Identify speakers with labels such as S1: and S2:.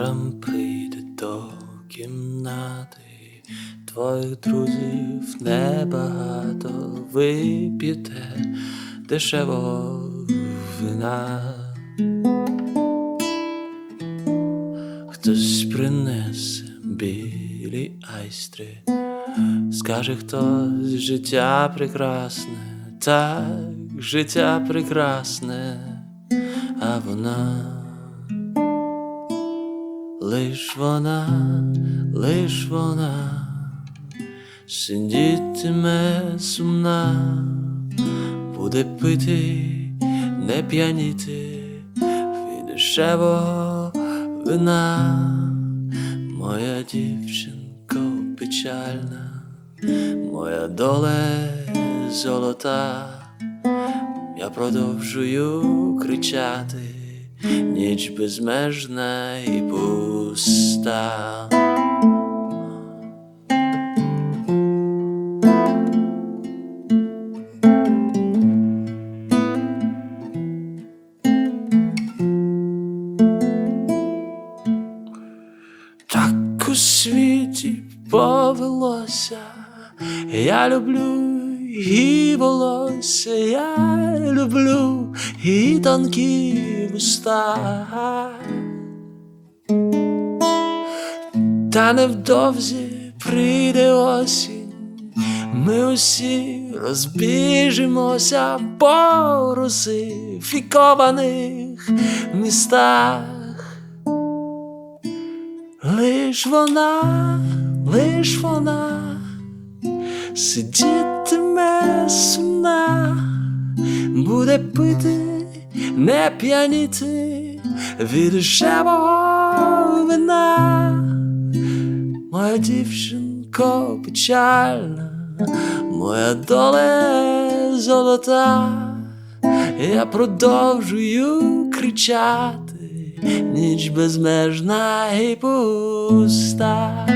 S1: Завтра прийде до кімнати твоїх друзів небагато вип'єте дешевого вина. Хтось принесе білі айстри, скаже хтось життя прекрасне, так, життя прекрасне, а вона. Лиш вона, лиш вона сидітиме сумна, буде пити, не п'яніти від дешевого вина, моя дівчинко печальна, моя доле золота, я продовжую кричати ніч безмежна і пуста. Так у світі повелося, я люблю і волосся, я люблю і тонкі вуста. Та невдовзі прийде осінь, ми усі розбіжимося по русифікованих містах. Лиш вона, лиш вона сидітиме сумна, буде пити, не п'яніти від вина. Моя дівчинко печальна, моя доле золота, я продовжую кричати, ніч безмежна і пуста.